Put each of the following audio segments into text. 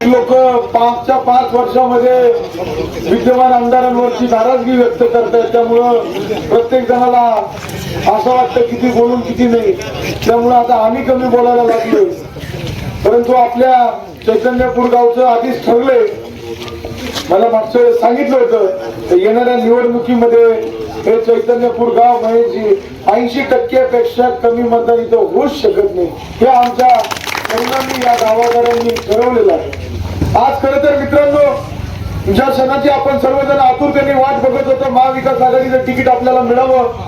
लोक पाचच्या पाच वर्षामध्ये विद्यमान आमदारांवरची नाराजगी व्यक्त करतायत. त्यामुळं प्रत्येक जणाला असं वाटतं किती बोलून किती नाही. त्यामुळं आता आम्ही कमी बोलायला लागलो परंतु आपल्या चैतन्यपूर गावचं आधीच ठरलंय. मला मागच्या वेळेस सांगितलं होतं तर येणाऱ्या निवडणुकीमध्ये हे चैतन्यपूर गाव म्हणजे ऐंशी टक्क्यापेक्षा कमी मतदान इथं होऊच शकत नाही. हे आमच्या तरुणांनी या गावागाड्यांनी ठरवलेलं आहे. आज खरं तर मित्रांनो ज्या क्षणाची आपण सर्वजण आतुरतेने वाट बघत होतो. महाविकास आघाडीचं तिकीट आपल्याला मिळावं.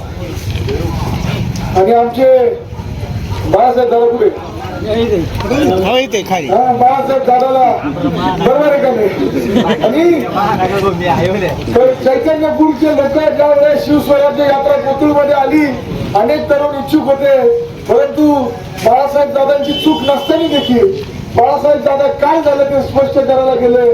आणि आमचे बाळासाहेब दादापुरे बाळासाहेब दादाला बरोबर आहे का नाही? चैतन्यपूरचे लोक ज्या वेळेस शिवस्वराज्य यात्रा कोथरूडमध्ये आली अनेक तरुण इच्छुक होते. परंतु बाळासाहेब दादांची चूक नसताना देखील बाळासाहेब दादा काय झालं ते स्पष्ट करायला गेले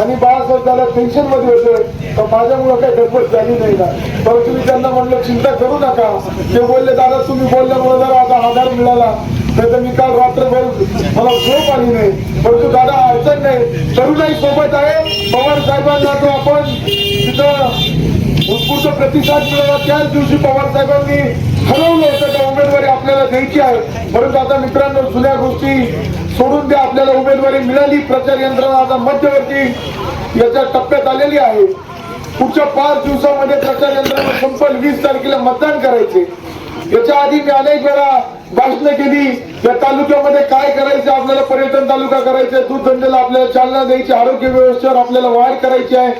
आणि बाळासाहेब दादा टेन्शनमध्ये होते. तर माझ्यामुळे काही गडबड झाली नाही ना. परंतु मी त्यांना म्हणलं चिंता करू नका. ते बोलले दादा तुम्ही बोलल्यामुळे जरा आता आधार मिळाला. नाही तर मी काल रात्रभर मला झोप आली नाही. परंतु दादा अडचण नाही. तरुणाई सोबत आहे. पवार साहेबांना तो आपण तिथं उत्कृष्ट प्रतिसाद मिळाला. त्याच दिवशी पवार साहेबांनी हरवलं होतं का उमेदवारी आपल्याला द्यायची आहे. परंतु आता मित्रांनो जुन्या गोष्टी सोडून द्या. आपल्याला उमेदवारी मिळाली. प्रचार यंत्रणा आता मध्यवर्ती याच्या टप्प्यात आलेली आहे. पुढच्या पाच दिवसामध्ये प्रचार यंत्रणा संपल. वीस तारखेला मतदान करायचे. याच्या आधी मी अनेक वेळा भाषण केली. या तालुक्यामध्ये काय करायचं आपल्याला पर्यटन तालुका करायचा आहे दूध धंद्याला आपल्याला चालना द्यायची आरोग्य व्यवस्थेवर आपल्याला वाढ करायची आहे.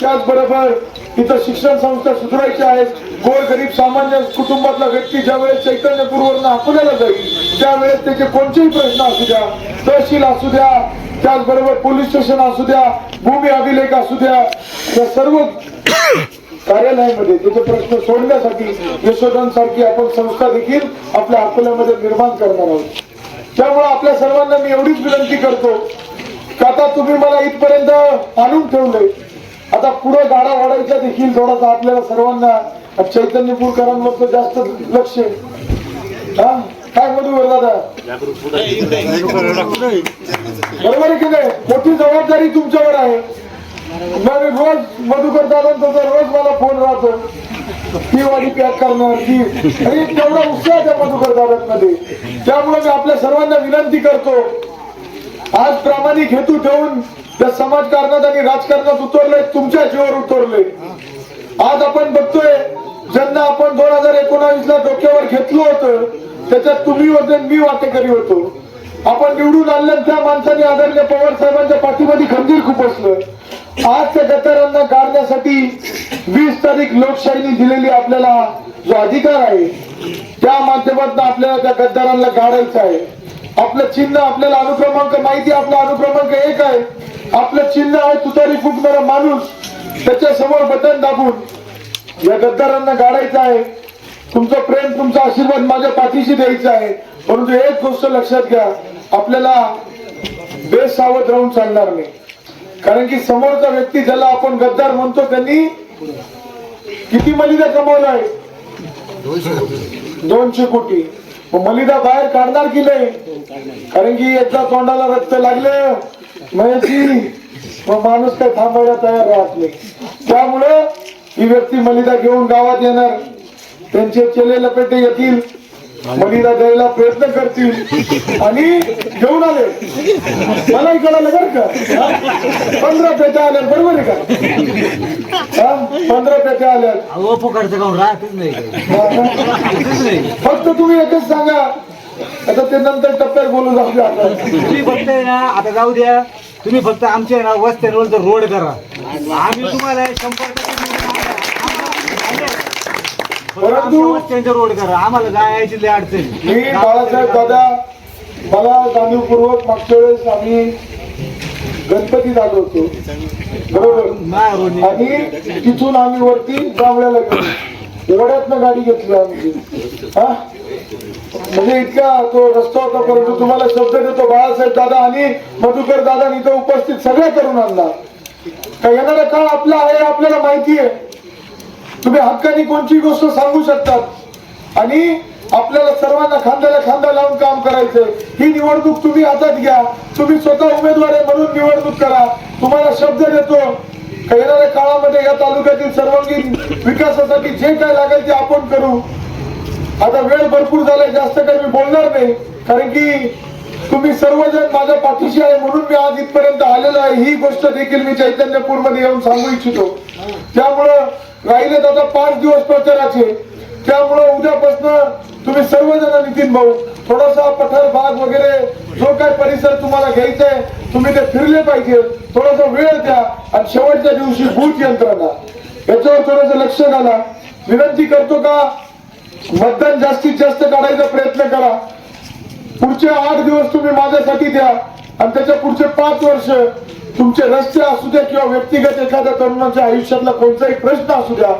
त्याचबरोबर इथं शिक्षण संस्था सुधारायच्या आहेत. गोर गरीब सामान्य कुटुंबातला व्यक्ती ज्या वेळेस चैतन्यपूर्वरनं अकोल्याला जाईल त्यावेळेस त्याचे कोणतेही प्रश्न असू द्या तहसील असू द्या त्याचबरोबर पोलीस स्टेशन असू द्या भूमी अभिलेख असू द्या या सर्व कार्यालयामध्ये त्याचे प्रश्न सोडण्यासाठी यशोधन सारखी आपण संस्था देखील आपल्या अकोल्यामध्ये निर्माण करणार आहोत. त्यामुळे आपल्या सर्वांना मी एवढीच विनंती करतो का आता तुम्ही मला इथपर्यंत आणून ठेवलंय. आता पुढे गाडा वाढायचा देखील थोडासा आपल्याला सर्वांना चैतन्यपूरकरांवर जास्त लक्ष. काय हा काय दादा? बरोबर आहे की नाही? मोठी जबाबदारी तुमच्यावर आहे. मग रोज मधुकर दादांचा रोज मला फोन राहतो. ती वाडी पॅक करणार ती. आणि तेवढा उत्साह त्या मधुकर दादांमध्ये. त्यामुळे मी आपल्या सर्वांना विनंती करतो. आज प्रामाणिक हेतू ठेवून त्या समाजकारणात आणि राजकारणात उतरले तुमच्या जीवावर उतरले. आज आपण बघतोय ज्यांना आपण दोन हजार एकोणावीस ला डोक्यावर घेतलं होतं त्याच्यात तुम्ही होते मी वाटेकरी होतो. आपण निवडून आणलं त्या माणसाने आदरणीय पवार साहेबांच्या पाठीमध्ये खंजीर खुपसलं आज त्या गटारांना गाडण्यासाठी वीस तारीख लोकशाहीने दिलेली आपल्याला जो अधिकार आहे त्या माध्यमातून आपल्याला त्या गद्दारांना गाडायचं आहे. आपलं चिन्ह आपल्याला अनुक्रमांक माहिती आपला अनुक्रमांक एक आहे. आपलं चिन्ह आहे तुतारी फुटणारा माणूस. त्याच्यासमोर बटन दाबून. या गद्दारांना गाडायचं आहे. तुमचं प्रेम तुमचा आशीर्वाद माझ्या पाठीशी द्यायचा आहे. परंतु एक गोष्ट लक्षात घ्या. आपल्याला बेसावध राहून चालणार नाही. कारण की समोरचा व्यक्ती ज्याला आपण गद्दार म्हणतो त्यांनी किती मलिदा कमवलाय दोनशे कोटी. मग मलिदा बाहेर काढणार की नाही? कारण की एकदा तोंडाला रक्त लागलं. म्हणजे मग माणूस काय थांबायला तयार राहत नाही. त्यामुळं ही व्यक्ती मलिदा घेऊन गावात येणार. त्यांचे चेले लपेटे येतील. मलिदा द्यायला प्रयत्न करतील. आणि घेऊन आले. मलाही कळालं बरं का? पंधरा पेट्या आल्या बरोबर आहे का? हा? पंधरा पेट्या आल्या नाही. नाही. फक्त तुम्ही एकच सांगा. आता ते नंतर टप्प्यात बोलू जाऊ द्या आता जाऊ द्या. तुम्ही फक्त आमच्या ना वस्त्यांवर रोड करा. आम्ही तुम्हाला शंभर टक्के रोड करा. आम्हाला जायची लय अडचण. मी बाळासाहेब दादा मला जाणीवपूर्वक मागच्या वेळेस आम्ही गणपतीत आलो होतो. बरोबर? आणि तिथून आम्ही वरती जांभळ्याला गेलो. एवढ्यातनं गाडी घेतली आम्ही. हा? म्हणजे इतका तो रस्ता होता परंतु तुम्हाला शब्द देतो बाळासाहेब दादा आणि मधुकर दादा इथं उपस्थित सगळे तरुणांना. का येणारा काळ आपला आहे आपल्याला माहिती आहे. तुम्ही हक्काने कोणची गोष्ट सांगू शकतात. आणि आपल्याला सर्वांना खांद्याला खांदा लावून काम करायचं ही निवडणूक तुम्ही हातात घ्या. तुम्ही स्वतः उमेदवार आहे म्हणून निवडणूक करा. तुम्हाला शब्द देतो. येणाऱ्या काळामध्ये या तालुक्यातील सर्वांगीण विकासासाठी जे काय लागेल ते आपण करू. आता वेळ भरपूर झालाय जास्त काही मी बोलणार नाही. कारण की तुम्ही सर्वजण माझ्या पाठीशी आहे म्हणून मी आज इथपर्यंत आलेलो आहे. ही गोष्ट देखील मी चैतन्यपूरमध्ये येऊन सांगू इच्छितो. त्यामुळं राहिलेत आता पाच दिवस प्रचाराचे. त्यामुळं उद्यापासून तुम्ही सर्वजण नितीन भाऊ थोडासा पठार भाग वगैरे जो काय परिसर तुम्हाला घ्यायचा आहे तुम्ही ते फिरले पाहिजे. थोडासा वेळ द्या आणि शेवटच्या दिवशी भूत यंत्रणा. याच्यावर थोडस लक्ष घाला. विनंती करतो का मतदान जास्तीत जास्त काढायचा प्रयत्न करा. पुढचे आठ दिवस तुम्ही माझ्यासाठी द्या. आणि त्याच्या पुढचे पाच वर्ष तुमचे रस्ते असू द्या किंवा व्यक्तिगत एखाद्या तरुणाच्या आयुष्यातला कोणताही प्रश्न असू द्या.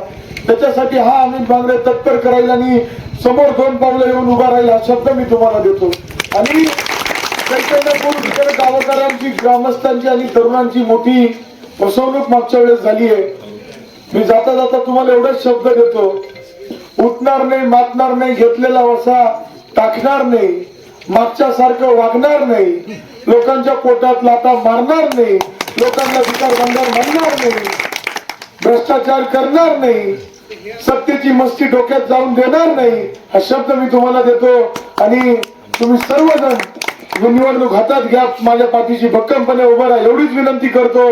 त्याच्यासाठी हा अमित बांगरे तत्पर करायला आणि समोर दोन पावलं येऊन उभा राहिला हा शब्द मी तुम्हाला देतो. आणि चैतन्यपूर इतर गावकऱ्यांची ग्रामस्थांची आणि तरुणांची मोठी फसवणूक मागच्या वेळेस झाली आहे मी जाता जाता तुम्हाला एवढाच शब्द देतो. उठणार नाही मातणार नाही घेतलेला वसा टाकणार नाही मागच्या सारखं वागणार नाही लोकांच्या पोटात लाटा मारणार नाही लोकांना विचार बंधार म्हणणार नाही भ्रष्टाचार करणार नाही सत्तेची मस्ती डोक्यात जाऊन देणार नाही हा शब्द मी तुम्हाला देतो आणि तुम्ही सर्वजण निवडणूक हातात घ्या माझ्या पाठीशी भक्कमपणे उभं राहा. एवढीच विनंती करतो.